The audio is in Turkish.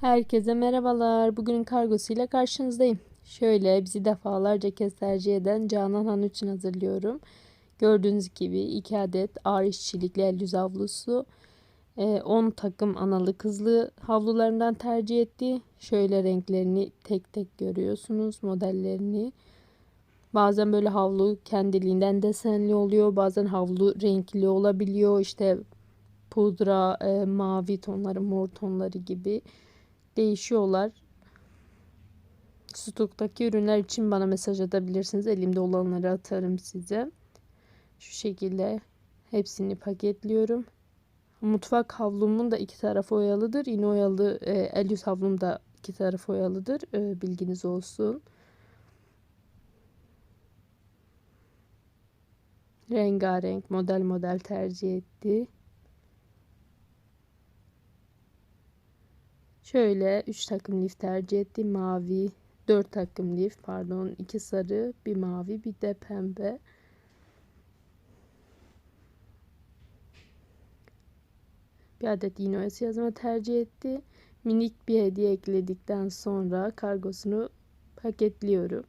Herkese merhabalar. Bugünün kargosuyla karşınızdayım. Şöyle bizi defalarca kez tercih eden Canan Han için hazırlıyorum. Gördüğünüz gibi 2 adet ağır işçilikli el yüz havlusu. 10 e, takım analı kızlı havlularından tercih etti. Şöyle renklerini tek tek görüyorsunuz modellerini. Bazen böyle havlu kendiliğinden desenli oluyor. Bazen havlu renkli olabiliyor. İşte pudra, e, mavi tonları, mor tonları gibi değişiyorlar. Stoktaki ürünler için bana mesaj atabilirsiniz. Elimde olanları atarım size. Şu şekilde hepsini paketliyorum. Mutfak havlumun da iki tarafı oyalıdır. Yine oyalı e, el yüz havlum da iki tarafı oyalıdır. E, bilginiz olsun. Rengarenk model model tercih etti. Şöyle 3 takım lif tercih ettim. Mavi 4 takım lif pardon 2 sarı bir mavi bir de pembe. Bir adet oyası yazma tercih etti. Minik bir hediye ekledikten sonra kargosunu paketliyorum.